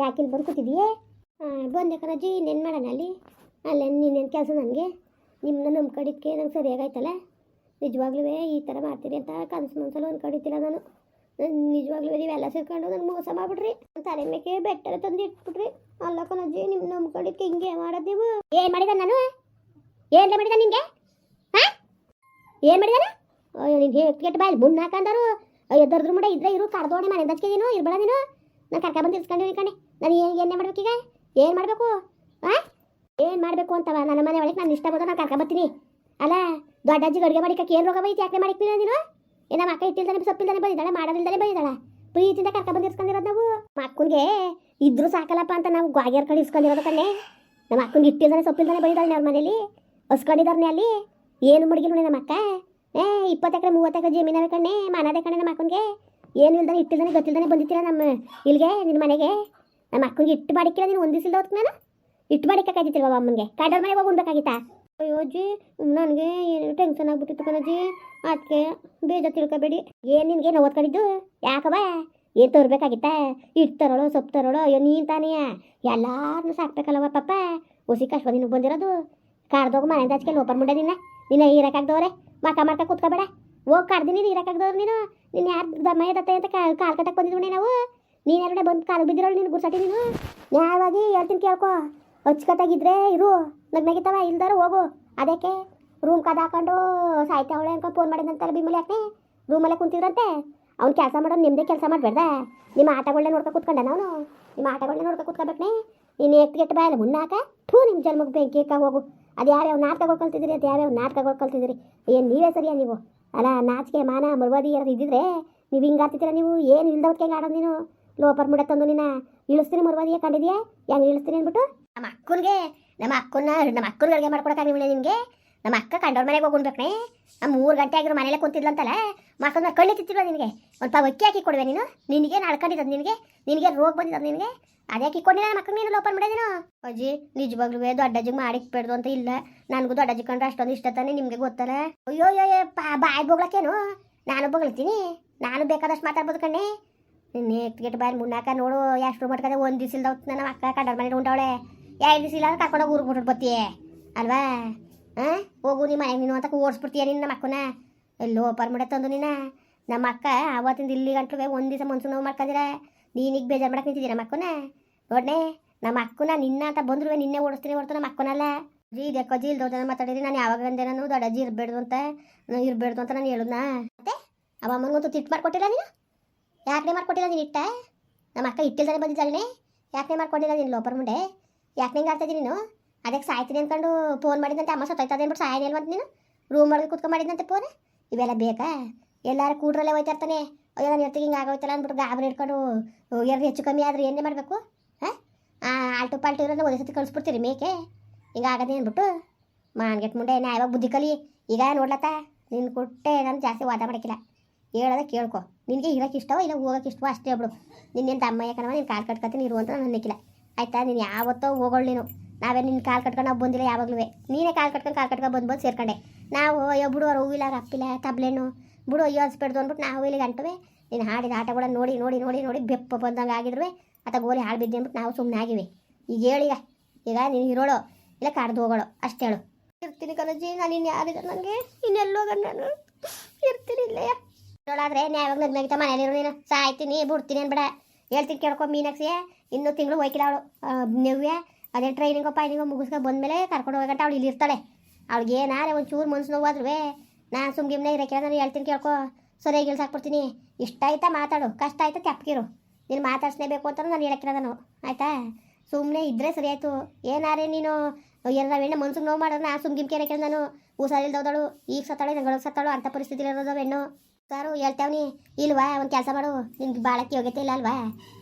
ಯಾಕೆ ಇಲ್ಲಿ ಬಂದು ಬಂದೆ ಇನ್ನೇನು ಮಾಡೋಣ ಅಲ್ಲಿ? ಅಲ್ಲೇ ನೀನೇನು ಕೆಲಸ ನನಗೆ? ನಿಮ್ಮನ್ನ ನಮ್ಮ ನಂಬ್ಕೊಂಡಿದ್ದಕ್ಕೆ ನಂಗೆ ಸರಿಯಾಗೈತಲ್ಲ ನಿಜವಾಗ್ಲೂ ಈ ಥರ ಮಾಡ್ತೀರಿ ಅಂತ ಕನಸು ಮನ್ಸಲ್ಲಿ ಒಂದು ಕಡಿತಿಲ್ಲ ನಾನು. ನಿಜವಾಗ್ಲೂ ನೀವೆಲ್ಲ ಸೇರ್ಕೊಂಡು ನಾನು ಮೋಸ ಮಾಡ್ಬಿಟ್ರಿ. ನನ್ ತಲೆ ಮೇಕೆ ಬೆಟ್ಟರೆ ತಂದು ಇಟ್ಬಿಟ್ರಿ. ಅಲ್ಲ ಕಣಜ್ಜಿ ನಿಮ್ಮ ನಮ್ಮ ನಂಬ್ಕೊಂಡಿದ್ದಕ್ಕೆ ಹಿಂಗೆ ಮಾಡೋದು ನೀವು? ಏನು ಮಾಡಿದ ನಾನು? ಏನು ಮಾಡಿದ ನಿಮಗೆ ಹಾಂ ಏನು ಮಾಡಿದಾನ ಅಯ್ಯೋ ನಿನ್ಗೆ ಕೆಟ್ಟ ಬಾಯಲ್ಲಿ ಮುನ್ನ ಹಾಕಂದರು ಅಯ್ಯೋ, ದರ್ದ್ರ ಮಡ ಇದ್ರೆ ಇರು, ಕರ್ದೋಣೆ ಮನೆ ದಚ್ಕೆ ನೀನು, ಇರ್ಬೇಡ ನೀನು. ನಾನು ಕರ್ಕ ಬಂದು ಇರ್ಸ್ಕೊಂಡಿನಿ ಕಣೆ. ನಾನು ಏನು ಏನೇ ಮಾಡ್ಬೇಕೀಗ ಏನು ಮಾಡಬೇಕು? ಆ? ಏನು ಮಾಡಬೇಕು ಅಂತವ? ನನ್ನ ಮನೆ ಒಳಗೆ ನಾನು ಇಷ್ಟ ಬಂದು ನಾನು ಕರ್ಕ ಬರ್ತೀನಿ. ಅಲ್ಲ, ದೊಡ್ಡ ಅಜ್ಜಿಗೆ ಅಡುಗೆ ಮಾಡಿ ಏನು ರೋಗ ಬೈತಿ? ಯಾಕೆ ಮಾಡಿಕ್ತೀನಿ ನೀನು? ಏನಮ್ಮ ನಮ್ಮ ಅಕ್ಕ ಇಟ್ಟಿಲ್ದಾನೆ ಸೊಪ್ಪಿಲ್ದಾನೆ ಬಂದಿದ್ದಾಳೆ ಮಾಡೋದಿಲ್ದಾನೆ ಬಂದಿದ್ದಾಳ ಪ್ರೀತಿಯಿಂದ ಕರ್ಕ ಬಂದು ಇಸ್ಕೊಂಡಿರೋದು ನಾವು ಮಕ್ಕನಿಗೆ ಇದ್ರು ಸಾಕಲ್ಲಪ್ಪ ಅಂತ ನಾವು ಗ್ವಾಗ್ಯಾರ ಕಡೆ ಇಸ್ಕೊಂಡಿರೋದು ಕಣ್ಣೆ. ನಮ್ಮ ಅಕ್ಕನಿಗೆ ಇಟ್ಟಿಲ್ದಾನೆ ಸೊಪ್ಪಿಲ್ದಾನೆ ಬಂದಿದ್ದಾಳೆ ಅವ್ರ ಮನೇಲಿ. ಹಸ್ಕೊಂಡಿದ್ದಾರನೆ ಅಲ್ಲಿ. ಏನು ಮಡಗಿಲ್ಲ ನಮ್ಮ ಅಕ್ಕ. ಏ, ಇಪ್ಪತ್ತು ಎಕರೆ, ಮೂವತ್ತು ಎಕರೆ ಕಣ್ಣೆ, ಮನದೇ ಕಣ್ಣೆ ನಮ್ಮ ಅಕ್ಕನಿಗೆ. ಏನು ಇಲ್ದಾನೆ ಇಟ್ಟಿಲ್ದಾನೆ ಗೊತ್ತಿಲ್ದಾನೆ ಬಂದಿತ್ತೀರ ನಮ್ಮ ಇಲ್ಲಿಗೆ, ನಿನ್ನ ಮನೆಗೆ? ನಮ್ಮ ಅಕ್ಕನಿಗೆ ಇಟ್ಟು ಬಾಡಿಕಿಲ್ಲ ನೀನು ಒಂದಿಸಿಲ್ದ ಹೊತ್ತು ನಾನು ಇಟ್ಟು ಬಾಡಿಕಾಗಿತ್ತಿಲ್ವ ಅಮ್ಮನಿಗೆ ಕಾಡೋರ ಮನೆಗೆ ಹೋಗಿ ಉಣ್ಬೇಕಾಗಿತ್ತಾ? ಅಯ್ಯೋ ಅಜ್ಜಿ, ನನಗೆ ಏನು ಟೆನ್ಷನ್ ಆಗ್ಬಿಟ್ಟಿತ್ತು ಕಣಜ್ಜಿ. ಅದಕ್ಕೆ ಬೇಜ ತಿಳ್ಕೊಬೇಡಿ. ಏನು ನಿನಗೆ ನಾವು ಓದ್ಕೊಂಡಿದ್ದು ಯಾಕವ ಏನು ತೋರ್ಬೇಕಾಗಿತ್ತ? ಇಟ್ಟು ತರೋಳು, ಸೊಪ್ಪು ತರೋಳು? ಅಯ್ಯೋ ನೀನು ತಾನೇ? ಎಲ್ಲಾರನ್ನೂ ಸಾಕ್ಬೇಕಲ್ಲವ ಪಾಪ. ಹುಸಿ ಕಷ್ಟ ನಿನಗೆ ಬಂದಿರೋದು. ಕಾರ್ದೋಗ ಮನೆಯಿಂದ ಹಚ್ಕೆ ಓಪನ್ ಮುಂಡೆ ನಿನ್ನ. ನಿನ್ನ ಇರಕ್ಕಾಗ್ದವ್ರೆ ಮಾಕಾ ಮಾಡ್ಕ ಕೂತ್ಕೋಬೇಡ. ಹೋಗಿ ಕರ್ದಿನಿ ಇರಕ್ಕಾಗ್ದವ್ರು ನೀನು. ನಿನ್ನ ಯಾರು ದಮ್ಮ ಎದತ್ತೆ ಅಂತ ಕಾಲ್ ಕಟ್ಟಕ್ಕೆ ಬಂದಿದ್ವಿ ನಾವು. ನೀನು ಎರಡೆ ಬಂದು ಕಾಲು ಬಿದ್ದಿರೋಳು ನೀನು, ಗುರ್ಸಟಿ ನೀನು. ನ್ಯಾಯವಾಗಿ ಹೇಳ್ತೀನಿ ಕೇಳ್ಕೊ. ಅಚ್ಚುಕಟ್ಟಾಗಿದ್ರೆ ಇರು. ನಗ್ನಾಗಿತ್ತವ ಇಲ್ದಾರು ಹೋಗು. ಅದಕ್ಕೆ ರೂಮ್ ಕದ ಹಾಕೊಂಡು ಸಾಯ್ತಾವಳೆ ಅನ್ಕೊಂಡು ಫೋನ್ ಮಾಡಿದಂತಲ್ಲ ಬಿಮ್ಮಲಿ ಯಾಕೆ ರೂಮಲ್ಲೇ ಕುಂತಿದ್ರಂತೆ. ಅವ್ನು ಕೆಲಸ ಮಾಡೋದು ನಿಮ್ಮದೇ ಕೆಲಸ ಮಾಡಬೇಡ ನಿಮ್ಮ ಆಟಗಳನ್ನೇ ನೋಡ್ಕೊ ಕೂತ್ಕೊಂಡ ನಾನು ನಿಮ್ಮ ಆಟಗಳನ್ನೇ ನೋಡ್ಕೊ ಕೂತ್ಕೋಬೇಕ್ನೆ. ನೀನು ಎತ್ತು ಕೆಟ್ಟ ಬಾಯಲ್ಲ ಮುನ್ನಾಕ ಥೂ ನಿಮ್ಮ ಜನ್ಮಕ್ಕೆ ಬೆಂಕಿ ಹೋಗು. ಅದು ಯಾವ್ಯಾವ ನಾಟಕಗಳು ಕಲ್ತಿದ್ದೀರಿ ಅದು ಯಾವ್ಯಾವ ನಾಟಕಗಳು ಕಲ್ತಿದ್ದೀರಿ. ಏನು ನೀವೇ ಸರಿಯಾ ನೀವು? ಅಲ್ಲ, ನಾಚಿಕೆ, ಮಾನ, ಮರ್ವಾದಿ ಏನಾದ್ರು ಇದ್ದಿದ್ರೆ ನೀವು ಹಿಂಗೆ ಆಡ್ತಿದ್ದೀರ ನೀವು? ಏನು ಇಲ್ದವಕ್ಕೆ ಹೆಂಗೆ ಆಡೋದು ನೀನು? ಲೋಪರ್ ಮುಡ ತಂದು ನಿನ್ನ ಇಳಿಸ್ತೀನಿ ಮರ್ವಾದಿಯ ಕಂಡಿದ್ಯಾ? ಹೆಂಗೆ ಇಳಿಸ್ತೀನಿ ಅಂದ್ಬಿಟ್ಟು? ನಮ್ಮ ಅಕ್ಕನಿಗೆ, ನಮ್ಮ ಅಕ್ಕನ ನಮ್ಮ ಅಕ್ಕನ ಅಡುಗೆ ಮಾಡ್ಕೊಡಕ್ಕಾಗಿಲ್ಲ ನಿನಗೆ ನಮ್ಮ ಅಕ್ಕ ಕಂಡವ್ರ ಮನೆಗೆ ಹೋಗ್ಬಿಡ್ಬೇಕಣೆ ನಮ್ಮ ಮೂರು ಗಂಟೆ ಆಗಿರೋ ಮನೇಲೆ ಕುಂತಿದ್ಲಂತಲ್ಲ ಮಕ್ಕಳನ್ನ ಕಳ್ಳಿ ತಿತ್ತಿಲ್ವ ನಿನಗೆ? ಒಂದು ಪಾವ್ ಅಕ್ಕಿ ಹಾಕಿ ಕೊಡುವೆ ನೀನು? ನಿನಗೆ ನಡ್ಕೊಂಡಿದ್ದು ನಿನಗೆ? ನಿನಗೆ ರೋಗ ಬಂದಿದ್ದದು ನಿನಗೆ? ಅದೇ ಹಾಕಿಕೊಂಡಿಲ್ಲ ನಮ್ಮ ಮಕ್ಕಳು ನೀನು ಓಪನ್ ಮಾಡಿದೇನು? ಅಜ್ಜಿ ನಿಜವಾಗ್ಲೂ ದೊಡ್ಡ ಅಜ್ಜಿಗೆ ಮಾಡಿಕ್ಬೇಡ್ದು ಅಂತ ಇಲ್ಲ. ನನಗೂ ದೊಡ್ಡ ಅಜ್ಜಿ ಕಂಡ್ರೆ ಅಷ್ಟೊಂದು ಇಷ್ಟ ತಾನೆ ನಿಮಗೆ ಗೊತ್ತಲ್ಲ? ಅಯ್ಯೋ ಅಯ್ಯೋ ಬಾಯ್ ಬೋಗ್ಲಕ್ಕೇನು ನಾನು ಬೊಗಳ್ತೀನಿ. ನಾನು ಬೇಕಾದಷ್ಟು ಮಾತಾಡ್ಬೋದು ಕಣ್ಣೆ. ನಿನ್ನೆ ಗೆಟ್ ಬಾಯ್ ಮುನ್ನಾಕ ನೋಡು, ಎಷ್ಟು ಮಟ್ಕದ ಒಂದು ದಿವಸ ಇಲ್ದ ನನ್ನ ಅಕ್ಕ ಕಂಡವ್ರ ಮನೆ ಉಂಟವಳೆ ಎರಡು ದಿವಸ ಇಲ್ಲ ಕರ್ಕೊಂಡೋಗಿ ಊರಿಗೆ ಬಿಟ್ಟು ಬತ್ತೀಯ ಅಲ್ವಾ? ಹಾಂ ಹೋಗು ನಿಮ್ಮ ಮನೆ ನೀನು ಅಂತ ಓಡಿಸ್ಬಿಡ್ತೀಯ ನಿನ್ನ ನಮ್ಮ ಅಕ್ಕನ ಎಲ್ಲೋ ಓಪನ್ ತಂದು ನೀನ. ನಮ್ಮ ಅಕ್ಕ ಅವತ್ತಿಂದ ಇಲ್ಲಿ ಗಂಟ್ಲು ಒಂದು ದಿವಸ ಮನ್ಸು ನೋವು ಮಾಡ್ಕೊಂಡಿರ ನೀನೀಗ ಬೇಜಾರು ಮಾಡಕ್ಕೆ ನಿಂತಿದ್ದೀರಾ ನಮ್ಮ ಅಕ್ಕನ? ನೋಡ್ನೆ, ನಮ್ಮ ಅಕ್ಕನ ನಿನ್ನ ಅಂತ ಬಂದ್ರು ನಿನ್ನೆ ಓಡಿಸ್ತೀನಿ ಹೊರತು ನಮ್ಮ ಅಕ್ಕನಲ್ಲ. ಜಿ ಇದಕ್ಕೋ ಜಿ ಇಲ್ದೋದ ಮಾತಾಡಿದ್ರಿ ನಾನು ಯಾವಾಗ ಅಂದೆ ದೊಡ್ಡ ಅಜ್ಜಿ ಇರಬೇಡ್ದು ಅಂತ, ನಾನು ಇರಬೇಡ್ದು ಅಂತ ನಾನು ಹೇಳುದ್ನ? ಮತ್ತೆ, ಅವ ಅಮ್ಮನಿಗಂತೂ ತಿಟ್ಟು ಮಾಡ್ಕೊಟ್ಟಿಲ್ಲ ನೀನು? ಯಾಕೆ ಮಾಡ್ಕೊಟ್ಟಿಲ್ಲ ನೀನು ಇಟ್ಟ? ನಮ್ಮ ಅಕ್ಕ ಇಟ್ಟಿಲ್ದಾನೆ ಬಂದಿದ್ದಾಳೆ ಯಾಕೆ ಮಾಡ್ಕೊಂಡಿಲ್ಲ ನೀನು ಲೋಪರ್ ಮುಂಡೆ ಯಾಕೆ ಆಡ್ತಾ ನೀನು? ಅದಕ್ಕೆ ಸಾಯ್ತೀನಿ ಅಂದ್ಕೊಂಡು ಫೋನ್ ಮಾಡಿದಂತೆ ಅಮ್ಮ ಸತ್ತೋಯ್ತದೆ ಅಂದ್ಬಿಟ್ಟು ಸಾಯನೇ ಇಲ್ವಂತ ನೀನು? ರೂಮ್ ಒಳಗೆ ಕುತ್ಕೊಂಡು ಮಾಡಿದಂತೆ ಫೋನ್ ಇವೆಲ್ಲ ಬೇಕಾ? ಎಲ್ಲಾರು ಕೂಡ್ರಲ್ಲೇ ಹೋಯ್ತಾ ಇರ್ತಾನೆ ಅಯ್ಯೋ, ನಾನು ಇರ್ತಿಗೆ ಹಿಂಗೆ ಆಗೋಯ್ತಲ್ಲ ಅಂದ್ಬಿಟ್ಟು ಗಾಬರಿ ಇಟ್ಕೊಂಡು ಎರಡು ಹೆಚ್ಚು ಕಮ್ಮಿ ಆದ್ರೆ ಏನೇ ಮಾಡಬೇಕು, ಹಾಂ? ಆಲ್ಟು ಪಾಲ್ಟು ಇರೋದ್ರೆ ಒಂದೇ ಸತಿ ಕಳಿಸ್ಬಿಡ್ತೀರಿ ಮೇಕೆ? ಈಗ ಆಗದೆ ಅಂದ್ಬಿಟ್ಟು, ಮಾನ್ಗೆಟ್ ಮುಂಡೆ ನಾ ಯಾವಾಗ ಬುದ್ಧಿ ಕಲಿ, ಈಗ ನೋಡ್ಲತ್ತ? ನಿನ್ನ ಕೊಟ್ಟೆ ನಾನು ಜಾಸ್ತಿ ವಾದ ಮಾಡೋಕ್ಕಿಲ್ಲ ಹೇಳೋದ ಕೇಳ್ಕೊ. ನಿನಗೆ ಇರೋಕೆ ಇಷ್ಟವೋ ಇಲ್ಲ ಹೋಗೋಕೆ ಇಷ್ಟವೋ ಅಷ್ಟೇ ಹೇಳ್ಬಿಡು ನಿನ್ನೇನು ತಮ್ಮ ಯಾಕನವ ನೀನು ಕಾಲು ಕಟ್ಕೊತೀನಿ ಇರು ಅಂತ ನಾನು ಅನ್ನಕ್ಕಿಲ್ಲ. ಆಯ್ತಾ? ನೀನು ಯಾವತ್ತೋ ಹೋಗೋಳು ನೀನು. ನಾವೇ ನಿನ್ನ ಕಾಲು ಕಟ್ಕೊಂಡು ನಾವು ಬಂದಿಲ್ಲ ಯಾವಾಗಲೂ ನೀನೇ ಕಾಲು ಕಟ್ಕೊಂಡು ಕಾಲು ಕಟ್ಕೊಂಡು ಬಂದು ಬಂದು ಸೇರ್ಕೊಂಡೆ. ನಾವು, ಅಯ್ಯೋ ಬಿಡು ಅವ್ರು ಹೂವಿಲ್ಲ ಅಪ್ಪಿಲ್ಲ ತಬ್ಲೇನು ಬಿಡು, ಅಯ್ಯೋ ಅನ್ಸ್ಬಿಡ್ದು ಅಂದ್ಬಿಟ್ಟು ನಾವು ಇಲ್ಲಿ ಗಂಟವೆ ನೀನು ಹಾಡಿದ ಆಟಗಳನ್ನ ನೋಡಿ ನೋಡಿ ನೋಡಿ ನೋಡಿ ಬೆಪ್ಪ ಬಂದಂಗೆ ಆಗಿದ್ರು ಆತ ಗೋಲಿ ಹಾಳು ಬಿದ್ದೆ ಅಂದ್ಬಿಟ್ಟು ನಾವು ಸುಮ್ಮನೆ ಆಗಿವೆ. ಈಗ ಹೇಳಿಗ ಈಗ. ನೀನು ಇರೋಳು, ಇಲ್ಲ ಕಾಡ್ದು ಹೋಗೋಳು, ಅಷ್ಟೇ ಹೇಳು. ಇರ್ತೀನಿ ಕಣಜ್ಜಿ ನಾನು ಇನ್ನು ಯಾರಿಗ ನನಗೆ? ಇನ್ನೆಲ್ಲೋಗ ನಾನು? ಇರ್ತೀನಿ ಇಲ್ಲೇ. ಇರೋಳಾದ್ರೆ ನ್ಯಾಯವಾಗ ನಗ್ನಾಗಿತ್ತ ಮನೇಲಿರೋ ನೀನು. ಸಾಯ್ತೀನಿ ಬಿಡ್ತೀನಿ ಅನ್ಬೇಡ. ಹೇಳ್ತೀನಿ ಕೇಳ್ಕೊ ಮೀನಾಕ್ಷಿ ಇನ್ನೂ ತಿಂಗಳು ಹೋಯ್ಕಿಲ್ಲ ಅವಳು ನವ್ಯ ಅದೇ ಟ್ರೈನಿಂಗೋ ಪೈನಿಂಗೋ ಮುಗಿಸ್ಕೊಂಡು ಬಂದಮೇಲೆ ಕರ್ಕೊಂಡು ಹೋಗಂಟ ಅವಳು ಇಲ್ಲಿ ಇರ್ತಾಳೆ. ಅವಳಿಗೆ ಏನಾರೆ ಒಂಚೂರು ಚೂರು ಮನ್ಸು ನೋವಾದ್ರೂ ನಾನು ಸುಮ್ಗಿಮ್ನೆ ಇರೋಕೆ ನಾನು ಹೇಳ್ತೀನಿ ಕೇಳ್ಕೊ. ಸರಿಯಾಗಿ ಇಲ್ಲಿ ಸಾಕ್ಬಿಡ್ತೀನಿ ಇಷ್ಟ ಆಯ್ತಾ ಮಾತಾಡು. ಕಷ್ಟ ಆಯ್ತಾ ತಪ್ಪಿರು ನೀನು ಮಾತಾಡ್ಸ್ಲೇಬೇಕು ಅಂತ ನಾನು ಹೇಳಕ್ಕಿರೋದನು ಆಯ್ತಾ? ಸುಮ್ಮನೆ ಇದ್ರೆ ಸರಿ ಆಯಿತು. ಏನಾರೇ ನೀನು? ಎಲ್ಲ ಹೆಣ್ಣು ಮನ್ಸಿಗೆ ನೋವು ಮಾಡೋದು ನಾ ಸುಮ್ಗಿಮ್ಕೆ ಕೇಳಿ ನಾನು ಹೋದಳು ಈಗ ಸತ್ತಾಳೆ ನಂಗಳಿಗೆ ಸತ್ತಾಳು. ಅಂಥ ಪರಿಸ್ಥಿತಿ ಇರೋದು ಹೆಣ್ಣು. ಸಾರು, ಹೇಳ್ತಾವ್ನಿ. ಇಲ್ವಾ? ಒಂದು ಕೆಲಸ ಮಾಡು. ನಿನ್ಗೆ ಭಾಳಕ್ಕೆ ಯೋಗ್ಯತೆ ಇಲ್ಲ ಅಲ್ವಾ?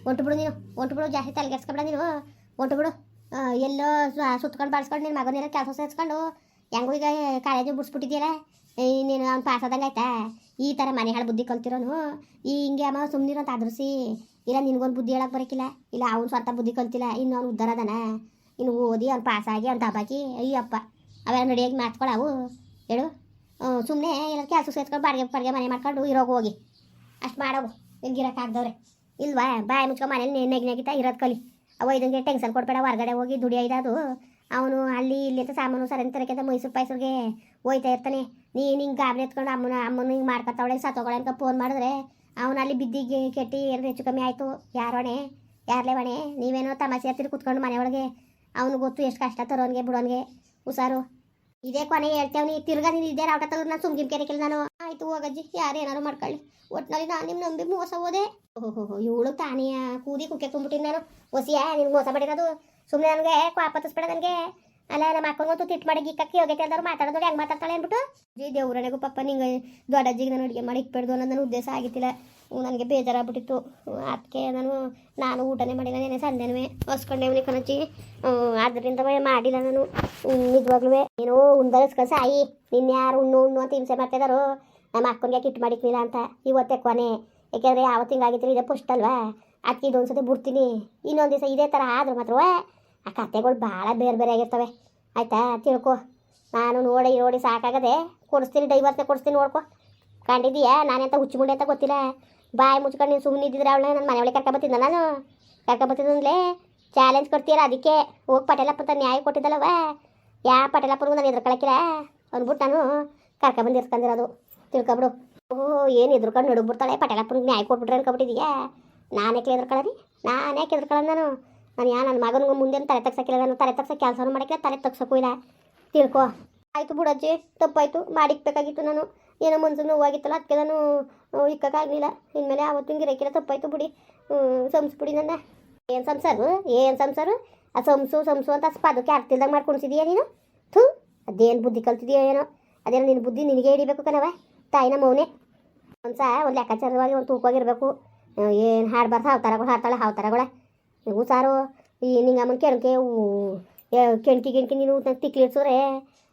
ಹೊಂಟು ಬಿಡು ನೀನು. ಹೊಂಟು ಬಿಡು. ಜಾಸ್ತಿ ತಲೆಗೆಡ್ಸ್ಕೊಬೇಡ ನೀನು. ಹೊಂಟು ಬಿಡು. ಎಲ್ಲೋ ಸುತ್ಕೊಂಡು ಬಾಳ್ಸ್ಕೊಂಡು ನಿನ್ನ ಮಗನಿರೋ ಕೆಲಸ ಸೇರಿಸ್ಕೊಂಡು ಹೆಂಗೂ ಈಗ ಕಾಲೇಜು ಬಿಡ್ಸ್ಬಿಟ್ಟಿದ್ಯಲ್ಲ ನೀನು ಅವ್ನು ಪಾಸ್ ಆದಂಗೆ ಆಯ್ತಾ? ಈ ಥರ ಮನೆ ಹಾಳು ಬುದ್ಧಿ ಕಲ್ತಿರೋನು? ಈ ಹಿಂಗೆ ಅಮ್ಮ ಸುಮ್ಮನಿರೋ ಅಂತ ಇಲ್ಲ, ನಿನ್ಗೊಂದು ಬುದ್ಧಿ ಹೇಳಕ್ಕೆ ಬರೋಕ್ಕಿಲ್ಲ ಇಲ್ಲ, ಅವ್ನು ಸ್ವಂತ ಬುದ್ಧಿ ಕಲ್ತಿಲ್ಲ. ಇನ್ನು ಅವ್ನು ಉದ್ದಾರ ಅದಾನ. ಇನ್ನು ಓದಿ ಅವ್ನು ಪಾಸಾಗಿ ಅವ್ನು ದಬಾಕಿ ಅಯ್ಯಪ್ಪ, ಅವೆಲ್ಲ ರೆಡಿಯಾಗಿ ಮಾತ್ಕೊಳವು ಹೇಳು. ಸುಮ್ಮನೆ ಎಲ್ಲ ಕೆಲಸ ಸೇರ್ಕೊಂಡು ಬಾಡಿಗೆ ಬಾಡಿಗೆ ಮನೆ ಮಾಡ್ಕೊಂಡು ಇರೋಗಿ ಹೋಗಿ. ಅಷ್ಟು ಮಾಡೋಗು. ನಿನ್ಗಿರಕ್ಕಾಗ್ದವ್ರೆ ಇಲ್ವಾ? ಬಾಯಿ ಮುಚ್ಕೊ ಮನೇಲಿ ನೆಗ್ ನೆಗಿತಾ ಇರೋದು ಕಲಿ. ಅವ ಇದಂಗೆ ಟೆನ್ಷನ್ ಕೊಡ್ಬೇಡ. ಹೊರಗಡೆ ಹೋಗಿ ದುಡಿಯೋದು ಅವನು ಅಲ್ಲಿ ಇಲ್ಲಿ ಅಂತ ಸಾಮಾನು ಸರಿ ತರಕ್ಕೆ ಅಂತ ಮೈಸೂರು ಪೈಸೂರಿಗೆ ಹೋಯ್ತಾ ಇರ್ತಾನೆ. ನೀನು ಹಿಂಗೆ ಗಾಬರಿ ಎತ್ಕೊಂಡು ಅಮ್ಮನ ಅಮ್ಮನ ಹಿಂಗೆ ಮಾಡ್ಕೊತಾವಳೆ ಸತ್ತೋಗಳೆ ಅಂತ ಫೋನ್ ಮಾಡಿದ್ರೆ ಅವನು ಅಲ್ಲಿ ಬಿದ್ದಿಗೆ ಕೆಟ್ಟಿ ಎರಡು ಹೆಚ್ಚು ಕಮ್ಮಿ ಆಯಿತು. ಯಾರೋಣೆ ಯಾರಲೇ ಹೊಣೆ ನೀವೇನೋ ತಮಾಷೆ ಹತ್ತಿರ ಕುತ್ಕೊಂಡು ಮನೆ ಒಳಗೆ ಅವನು ಗೊತ್ತು ಎಷ್ಟು ಕಷ್ಟ ತರೋನ್ಗೆ, ಬಿಡೋನ್ಗೆ. ಹುಷಾರು. ಇದೇ ಕೊನೆ ಹೇಳ್ತೇವನಿ ತಿರ್ಗಾ ನೀನು ಇದೇ ರಾವಟ ತೆಗೆದು ನಾನು ಸುಮ್ಗಿಮ್ ಕೆರೆಕಿಲ್ಲ ನಾನು. ಆಯ್ತು, ಹೋಗಜ್ಜಿ. ಯಾರು ಏನಾರು ಮಾಡ್ಕೊಳ್ಳಿ. ಒಟ್ನಲ್ಲಿ ನಾನು ನಿಮ್ಮ ನಂಬಿ ಮೋಸ ಹೋದೆ. ಓಹೋ ಇವಳು ತಾನಿಯ ಕೂದಿ ಕುಕ್ಕೆ ತುಂಬಿಟ್ಟಿನಿ ನಾನು. ಹೊಸಿಯಾ ನಿನ್ಗೆ ಮೋಸ ಮಾಡಿರೋದು. ಸುಮ್ಮನೆ ನನಗೆ ಕ್ವಾಪ ಬೇಡ ನನಗೆ. ಅಲ್ಲ, ನಮ್ಮ ಅಕ್ಕಂಗಂತೂ ತಿಟ್ಟು ಮಾಡಿ ಗಿಕ್ಕಕ್ಕೆ ಹೋಗೈತೆ ಅಂದ್ರೆ ಮಾತಾಡೋದು ಹೆಂಗೆ ಮಾತಾಡ್ತಾಳೆ ಅಂದ್ಬಿಟ್ಟು, ಜಿ ದೇವ್ರನೆಗೂ ಪಪ್ಪ ನಿಂಗೆ ದೊಡ್ಡಜ್ಜಿಗೆ ನಾನು ಅಡುಗೆ ಮಾಡಿ ಇಕ್ಬೇಡ್ದು ಅನ್ನೋದು ನನ್ನ ಉದ್ದೇಶ ಆಗಿತ್ತಿಲ್ಲ. ನನಗೆ ಬೇಜಾರಾಗ್ಬಿಟ್ಟಿತ್ತು. ಅದಕ್ಕೆ ನಾನು ನಾನು ಊಟನೇ ಮಾಡಿಲ್ಲ ನೆನೆ ಸಂಜೆನೂ ಹೊಸ್ಕೊಂಡೇವನಿ ಕಣಚಿ ಅದರಿಂದ ಮಾಡಿಲ್ಲ ನಾನು. ನಿಜವಾಗ್ಲೂ ಏನೋ ಉಂದರ್ಸ್ಕ ಸಾಯಿ ನಿನ್ನ ಯಾರು ಉಣ್ಣು ಉಣ್ಣು ಅಂತ ಹಿಂಸೆ ಮಾಡ್ತಿದಾರೋ ನಮ್ಮ ಅಕ್ಕನಿಗೆ ಕಿಟ್ ಮಾಡಿಕ್ಲಿಲ್ಲ ಅಂತ ಇವತ್ತೆ ಕೊನೆ. ಯಾಕೆಂದರೆ ಯಾವತ್ತು ಹಿಂಗಾಗಿತ್ತು ಇದೇ ಫಸ್ಟ್ ಅಲ್ವಾ? ಅದಕ್ಕೆ ಇದೊಂದ್ಸತಿ ಬಿಡ್ತೀನಿ. ಇನ್ನೊಂದು ದಿವಸ ಇದೇ ಥರ ಆದ್ರೆ ಮಾತ್ರ ಆ ಕತೆಗಳು ಭಾಳ ಬೇರೆ ಬೇರೆ ಆಗಿರ್ತವೆ. ಆಯ್ತಾ? ತಿಳ್ಕೊ. ನಾನು ನೋಡಿ ನೋಡಿ ಸಾಕಾಗದೆ ಕೊಡಿಸ್ತೀನಿ ಡೈವರ್ಸ್ನೇ ಕೊಡಿಸ್ತೀನಿ ನೋಡ್ಕೊ. ಕಂಡಿದ್ದೀಯಾ? ನಾನೆಂತ ಹುಚ್ಚುಮುಂಡೆ ಅಂತ ಗೊತ್ತಿಲ್ಲ. ಬಾಯಿ ಮುಚ್ಕೊಂಡು ನೀನು ಸುಮ್ಮನೆ ಇದ್ದಿದ್ರೆ ಅವಳನ್ನ ನನ್ನ ಮನೆಯೊಳಗೆ ಒಳಗೆ ಕರ್ಕೊಬತ್ತಿದ್ದ ನಾನು? ಕರ್ಕೊಬತ್ತಿದ್ದಂದ್ಲೇ ಚಾಲೆಂಜ್ ಕೊಡ್ತೀಯಲ್ಲ ಅದಕ್ಕೆ? ಹೋಗಿ ಪಟೇಲಪ್ಪ ಅಂತ ನ್ಯಾಯ ಕೊಟ್ಟಿದ್ದಲ್ಲವ ಯಾ ಪಟೇಲಪ್ಪನಿಗೂ ನಾನು ಎದುರ್ಕೊಳಕ್ಕಿಲ್ಲ ಅಂದ್ಬಿಟ್ಟು ನಾನು ಕರ್ಕೊಬಂದು ಇರ್ಸ್ಕೊಂಡಿರೋದು ತಿಳ್ಕೊಬಿಡು. ಓಹೋ, ಏನು ಎದುರ್ಕೊಂಡು ನಡುಗ್ಬಿಡ್ತಾಳೆ? ಪಟೇಲಪ್ಪನಿಗೆ ನ್ಯಾಯ ಕೊಟ್ಬಿಟ್ರೆ ಅನ್ಕೊಬಿಟ್ಟಿದ್ಯಾ? ನಾನು ಯಾಕೆ ಎದುರ್ಕೊಳ್ಳೋದಿ ನಾನು ಯಾಕೆ ಎದುರ್ಕೊಳ್ಳೋದು ನಾನು? ನಾನು ಯಾ ನನ್ನ ಮಗನಿಗೂ ಮುಂದೆ ತಲೆ ತಗ್ಸಕ್ಕಿಲ್ಲ, ನಾನು ತಲೆ ತಗ್ಸಕ್ಕೆ ಕೆಲಸನೂ ಮಾಡಕ್ಕೆ ತಲೆ ತಗ್ಸಕ್ಕೂ ಇಲ್ಲ. ತಿಳ್ಕೊ. ಆಯಿತು ಬಿಡಜ್ಜಿ ತಪ್ಪಾಯಿತು ಮಾಡಿಕ್ಬೇಕಾಗಿತ್ತು ನಾನು. ಏನೋ ಮನ್ಸು ನೋವಾಗಿತ್ತಲ್ಲ ಅದಕ್ಕೆ ನಾನು ಇಕ್ಕೋಕ್ಕಾಗಲಿಲ್ಲ ಇನ್ಮೇಲೆ ಆವತ್ತು ಹಿಂಗೆ ಇರೋಕ್ಕಿಲ್ಲ ತಪ್ಪಾಯಿತು ಬಿಡಿ. ಸಂಸ್ಬಿಡಿ ನನ್ನ. ಏನು ಸಂಸಾರು ಏನು ಸಂಸಾರು? ಆ ಸಂಸು ಸಂಸು ಅಂತ ಪದಕ್ಕೆ ಅರ್ಥಿಲ್ದಂಗೆ ಮಾಡ್ಕೊಂಡ್ಸಿದೀಯ ನೀನು? ಥೂ, ಅದೇನು ಬುದ್ಧಿ ಕಲ್ತಿದೀಯೋ ಏನೋ. ಅದೇನೋ ನಿನ್ನ ಬುದ್ಧಿ ನಿನಗೆ ಹಿಡಿಬೇಕು ಕಣವ ತಾಯಿನ ಮೌನೆ. ಒಂದು ಸಹ ಒಂದು ಲೆಕ್ಕಾಚಾರವಾಗಿ, ಒಂದು ತೂಕವಾಗಿರಬೇಕು. ಏನು ಹಾಡ್ಬಾರ್ದು, ಹಾವ್ತಾರಗಳು ಹಾಡ್ತಾಳೆ, ಹಾವ್ತಾರಗಳ. ನೀವು ಸಾರು, ಈ ನಿಂಗೆ ಅಮ್ಮನ ಕೆಣಕೆ ಕೆಣಕಿ ಕೆಣಕಿ ನೀನು ತಿಕ್ಲಿಡ್ಸೋರೆ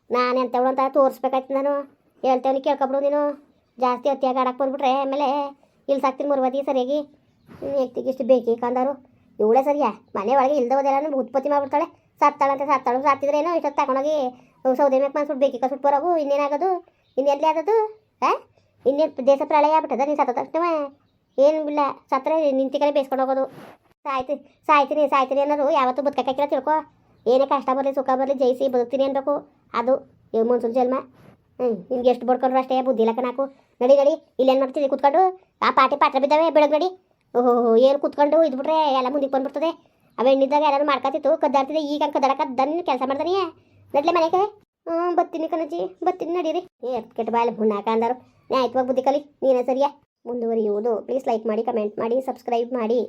ನಾನು ಎಂಥವಳು ಅಂತ ತೋರಿಸ್ಬೇಕಾಯ್ತು ನಾನು. ಹೇಳ್ತೇವನಿ ಕೇಳ್ಕೊಬಿಡು ನೀನು. ಜಾಸ್ತಿ ಅತ್ತಿಯಾಗಿ ಆಡಕ್ಕೆ ಬಂದ್ಬಿಟ್ರೆ ಆಮೇಲೆ ಇಲ್ಲಿ ಸಾಕ್ತೀನಿ ಮುರ್ವತಿ ಸರಿಯಾಗಿ. ವ್ಯಕ್ತಿಗೆ ಇಷ್ಟು ಬೇಕಿ ಕಂದಾರು. ಇವಳೇ ಸರಿಯಾ? ಮನೆ ಒಳಗೆ ಇಲ್ದ ಹೋದೆಲ್ಲ ಉತ್ಪತ್ತಿ ಮಾಡ್ಬಿಡ್ತಾಳೆ. ಅಂತ ಸತ್ತಾಳು ಸಾತಿದ್ರೇನೋ ಇಷ್ಟೊತ್ತು ತಗೊಂಡೋಗಿ ಸೌದೆ ಮ್ಯಾಕ್ ಮಾಡ್ಸ್ಬಿಟ್ಟು ಬೇಕಿ. ಕಸ್ಬಿಟ್ಟು ಬರೋವು ಇನ್ನೇನಾಗೋದು ಇನ್ನೆಲ್ಲಿ ಆಗೋದು ಹಾಂ? ಇನ್ನೇನು ದೇಶ ಪ್ರಳಯ ಆಗ್ಬಿಟ್ಟದ ನೀನು ಸತ್ತ ತಕ್ಷಣ ಏನು ಇಲ್ಲ. ಸತ್ತರೆ ನಿಂತಿ ಕಡೆ ಬೇಯಿಸ್ಕೊಂಡು ಹೋಗೋದು. ಸಾಯ್ತಿ, ಸಾಯ್ತೀನಿ ಸಾಯ್ತೀನಿ ಅನ್ನೋರು ಯಾವತ್ತೂ ಬದುಕಕ್ಕಾಗಿಲ್ಲ ತಿಳ್ಕೊ. ಏನೇ ಕಷ್ಟ ಬರಲಿ, ಸುಖ ಬರಲಿ, ಜಯಿಸಿ, ಬದುಕ್ತೀನಿ ಅನ್ಬೇಕು. ಅದು ಇವ್ ಮುನ್ಸೂನ್ ಜನ್ಮ. ಹ್ಞೂ ನಿಮ್ಗೆ ಎಷ್ಟು ಬಡ್ಕೊಂಡ್ರು ಅಷ್ಟೇ, ಬುದ್ಧಿ ಇಲ್ಲ ನಾಕು ನಡಿ ನಡಿ, ಇಲ್ಲೇನು ಮಾಡ್ತೀನಿ ಕುತ್ಕೊಂಡು? ಆ ಪಾಟಿ ಪಾತ್ರ ಬಿದ್ದಾವೆ ಬೆಳಗ್ಗೆ ನಡಿ. ಓಹೋ ಏನು ಕುತ್ಕೊಂಡು? ಇದ್ಬಿಟ್ರೆ ಎಲ್ಲ ಮುಂದಕ್ಕೆ ಬಂದ್ಬಿಡ್ತದೆ. ಅವ ಹೆಣ್ಣಿದ್ದಾಗ ಎಲ್ಲರೂ ಮಾಡ್ಕೊತಿತ್ತು ಕದ್ದಾಡ್ತಿದ್ದೆ, ಈಗ ಕದ್ದಾಡಕದ್ದ ನೀನು ಕೆಲಸ ಮಾಡ್ತಾನೆ ನಡ್ಲೆ ಮನೆಗೆ. ಹ್ಞೂ ಬತ್ತೀನಿ ಕಣಜ್ಜಿ, ಬತ್ತೀನಿ, ನಡೀರಿ. ಏ, ಕೆಟ್ಟ ಬಾಯಲ್ಲಿ ಹುಣ್ಣಾಕ ಅಂದರು. ನ್ಯಾಯತ್ವಾಗಿ ಬುದ್ಧಿ ಕಲಿ, ನೀನೇ ಸರಿಯಾ? ಮುಂದುವರಿಯುವುದು, ಪ್ಲೀಸ್ ಲೈಕ್ ಮಾಡಿ, ಕಮೆಂಟ್ ಮಾಡಿ, ಸಬ್ಸ್ಕ್ರೈಬ್ ಮಾಡಿ.